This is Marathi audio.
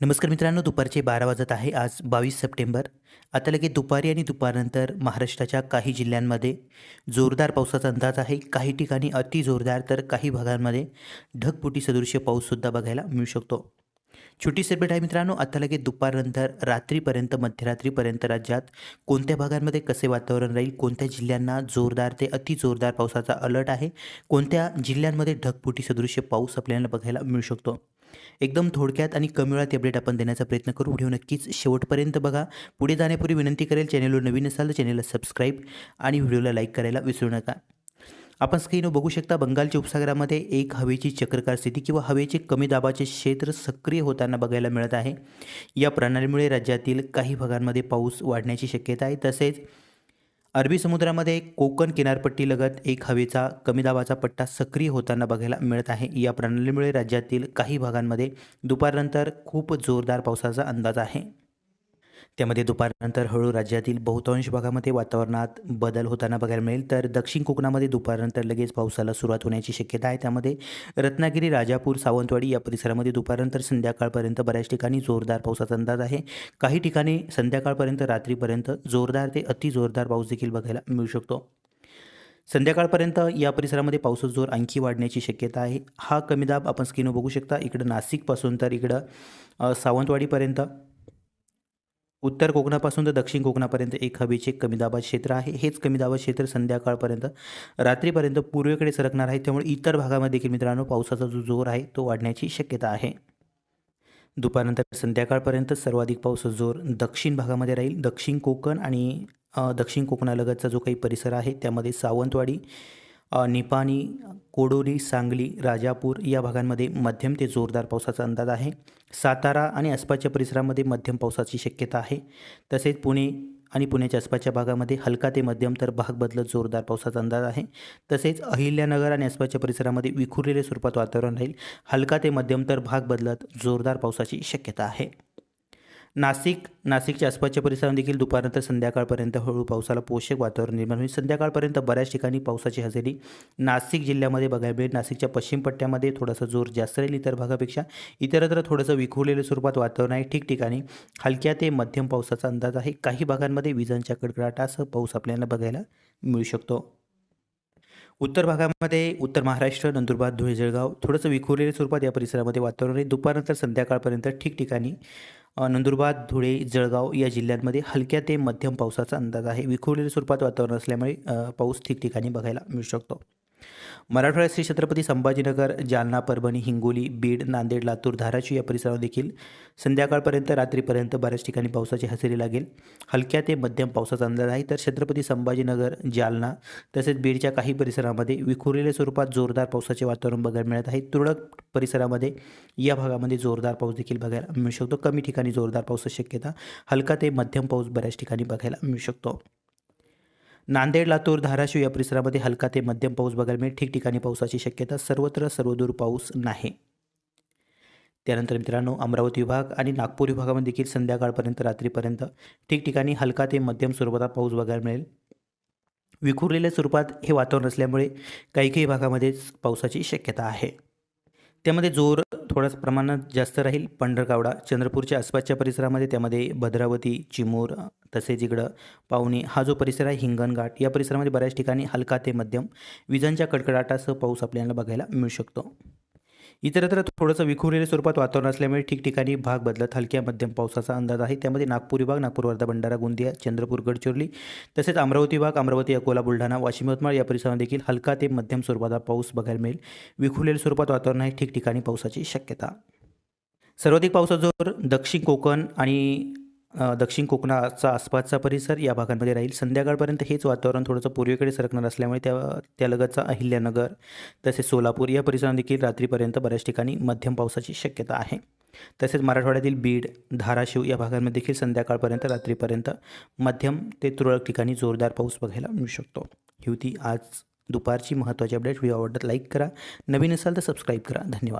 नमस्कार मित्रांनो दुपारचे बारा वाजत आहे आज बावीस सप्टेंबर. आता लगेच दुपारी आणि दुपारनंतर महाराष्ट्राच्या काही जिल्ह्यांमध्ये जोरदार पावसाचा अंदाज आहे. काही ठिकाणी अति जोरदार तर काही भागांमध्ये ढगपुटी सदृश्य पाऊससुद्धा बघायला मिळू शकतो. छोटी सेपरेट आहे मित्रांनो. आता लगेच दुपारनंतर रात्रीपर्यंत मध्यरात्रीपर्यंत राज्यात कोणत्या भागांमध्ये कसे वातावरण राहील कोणत्या जिल्ह्यांना जोरदार ते अति जोरदार पावसाचा अलर्ट आहे कोणत्या जिल्ह्यांमध्ये ढगपुटी सदृश्य पाऊस आपल्याला बघायला मिळू शकतो? एकदम थोडक्यात आणि कमी वेळात अपडेट आपण देण्याचा प्रयत्न करू. व्हिडिओ नक्कीच शेवटपर्यंत बघा. पुढे जाण्यापूर्वी विनंती करेल चॅनलवर नवीन असाल तर चॅनलला सबस्क्राईब आणि व्हिडिओला लाईक करायला विसरू नका. आपण स्क्रीनवर बघू शकता बंगालच्या उपसागरामध्ये एक हवेची चक्रकार स्थिती किंवा हवेचे कमी दाबाचे क्षेत्र सक्रिय होताना बघायला मिळत आहे. या प्रणालीमुळे राज्यातील काही भागांमध्ये पाऊस वाढण्याची शक्यता आहे. तसेच अरबी समुद्रामध्ये कोकण किनारपट्टीलगत एक हवेचा कमी दाबाचा पट्टा सक्रिय होताना बघायला मिळत आहे. या प्रणालीमुळे राज्यातील काही भागांमध्ये दुपारनंतर खूप जोरदार पावसाचा अंदाज आहे. त्यामध्ये दुपारनंतर हळू राज्यातील बहुतांश भागामध्ये वातावरणात बदल होताना बघायला मिळेल. तर दक्षिण कोकणामध्ये दुपारनंतर लगेच पावसाला सुरुवात होण्याची शक्यता आहे. त्यामध्ये रत्नागिरी राजापूर सावंतवाडी या परिसरामध्ये दुपारनंतर संध्याकाळपर्यंत बऱ्याच ठिकाणी जोरदार पावसाचा अंदाज आहे. काही ठिकाणी संध्याकाळपर्यंत रात्रीपर्यंत जोरदार ते अति जोरदार पाऊस देखील बघायला मिळू शकतो. संध्याकाळपर्यंत या परिसरामध्ये पावसाचा जोर आणखी वाढण्याची शक्यता आहे. हा कमी दाब आपण स्क्रीनवर बघू शकता. इकडं नाशिकपासून तर इकडं सावंतवाडीपर्यंत उत्तर कोकणापासून तर दक्षिण कोकणापर्यंत एक हवेचे कमी दाबाचे क्षेत्र आहे. हेच कमी दाबाचे क्षेत्र संध्याकाळपर्यंत रात्रीपर्यंत पूर्वेकडे सरकणार आहे. त्यामुळे इतर भागामध्ये देखील मित्रांनो पावसाचा जो जोर आहे तो वाढण्याची शक्यता आहे. दुपारनंतर संध्याकाळपर्यंत सर्वाधिक पावसाचा जोर दक्षिण भागामध्ये राहील. दक्षिण कोकण आणि दक्षिण कोकणालगतचा जो काही परिसर आहे त्यामध्ये सावंतवाडी निपाणी कोडोली सांगली राजापूर या भागांमध्ये मध्यम ते जोरदार पावसाचा अंदाज आहे. सातारा आणि आसपासच्या परिसरामध्ये मध्यम पावसाची शक्यता आहे. तसेच पुणे आणि पुण्याच्या आसपासच्या भागामध्ये हलका ते मध्यम तर भाग बदलत जोरदार पावसाचा अंदाज आहे. तसेच अहिल्यानगर आणि आसपासच्या परिसरामध्ये विखुरलेल्या स्वरूपात वातावरण राहील. हलका ते मध्यम तर भाग बदलत जोरदार पावसाची शक्यता आहे. नाशिक नाशिकच्या आसपासच्या परिसरात देखील दुपारनंतर संध्याकाळपर्यंत हळू पावसाला पोषक वातावरण निर्माण होईल. संध्याकाळपर्यंत बऱ्याच ठिकाणी पावसाची हजेरी. नाशिक जिल्ह्यामध्ये बघायला मिळेल. नाशिकच्या पश्चिम पट्ट्यामध्ये थोडासा जोर जास्त राहील इतर भागापेक्षा. इतरत्र थोडंसं विखुरलेल्या स्वरूपात वातावरण आहे. ठिकठिकाणी हलक्या ते मध्यम पावसाचा अंदाज आहे. काही भागांमध्ये विजांच्या कडकडाटासह पाऊस आपल्याला बघायला मिळू शकतो. उत्तर भागामध्ये उत्तर महाराष्ट्र नंदुरबार धुळे जळगाव थोडंसं विखुरलेल्या स्वरूपात या परिसरामध्ये वातावरण आहे. दुपारनंतर संध्याकाळपर्यंत ठिकठिकाणी नंदुरबार धुळे जळगाव या जिल्ह्यांमध्ये हलक्या ते मध्यम पावसाचा अंदाज आहे. विखुरलेल्या स्वरूपात वातावरण असल्यामुळे पाऊस ठिकठिकाणी बघायला मिळू शकतो. मराठवाड्यात श्री छत्रपती संभाजीनगर जालना परभणी हिंगोली बीड नांदेड लातूर धाराशिव या परिसरात देखील संध्याकाळपर्यंत रात्रीपर्यंत बऱ्याच ठिकाणी पावसाची हजेरी लागेल. हलक्या ते मध्यम पावसाचा अंदाज आहे. तर छत्रपती संभाजीनगर जालना तसेच बीडच्या काही परिसरामध्ये विखुरलेल्या स्वरूपात जोरदार पावसाचे वातावरण बघायला मिळत आहे. तुरळक परिसरामध्ये या भागामध्ये जोरदार पाऊस देखील बघायला मिळू शकतो. कमी ठिकाणी जोरदार पावसाची शक्यता हलका ते मध्यम पाऊस बऱ्याच ठिकाणी बघायला मिळू शकतो. नांदेड लातूर धाराशिव या परिसरामध्ये हलका ते मध्यम पाऊस बघायला मिळेल. ठिकठिकाणी पावसाची शक्यता सर्वत्र सर्वदूर पाऊस नाही. त्यानंतर मित्रांनो अमरावती विभाग आणि नागपूर विभागामध्ये देखील संध्याकाळपर्यंत रात्रीपर्यंत ठिकठिकाणी हलका ते मध्यम स्वरूपाचा पाऊस बघायला मिळेल. विखुरलेल्या स्वरूपात हे वातावरण असल्यामुळे काही काही भागामध्येच पावसाची शक्यता आहे. त्यामध्ये जोर थोड्याच प्रमाणात जास्त राहील. पंढरकावडा चंद्रपूरच्या आसपासच्या परिसरामध्ये त्यामध्ये भद्रावती चिमूर तसेच इकडं पावणी हा जो परिसर आहे हिंगणघाट या परिसरामध्ये बऱ्याच ठिकाणी हलका ते मध्यम विजांच्या कडकडाटासह पाऊस आपल्याला बघायला मिळू शकतो. इतरत्र थोडंसं विखुरलेल्या स्वरूपात वातावरण असल्यामुळे ठिकठिकाणी भाग बदलत हलक्या मध्यम पावसाचा अंदाज आहे. त्यामध्ये नागपूर विभाग नागपूर वर्धा भंडारा गोंदिया चंद्रपूर गडचिरोली तसेच अमरावती विभाग अमरावती अकोला बुलढाणा वाशिम यवतमाळ या परिसरामध्ये देखील हलका ते मध्यम स्वरूपाचा पाऊस बघायला मिळेल. विखुरलेल्या स्वरूपात वातावरण आहे ठिकठिकाणी पावसाची शक्यता. सर्वाधिक पावसाचा जोर दक्षिण कोकण आणि दक्षिण कोकणाचा आसपासचा परिसर या भागांमध्ये राहील. संध्याकाळपर्यंत हेच वातावरण थोडंसं पूर्वेकडे सरकणार असल्यामुळे त्या त्यालगतचा अहिल्यानगर तसेच सोलापूर या परिसरात देखील रात्रीपर्यंत बऱ्याच ठिकाणी मध्यम पावसाची शक्यता आहे. तसेच मराठवाड्यातील बीड धाराशिव या भागांमध्ये देखील संध्याकाळपर्यंत रात्रीपर्यंत मध्यम ते तुरळक ठिकाणी जोरदार पाऊस बघायला मिळू शकतो. ही होती आज दुपारची महत्त्वाची अपडेट. व्हिडिओ आवडत लाईक करा. नवीन असाल तर सबस्क्राईब करा. धन्यवाद.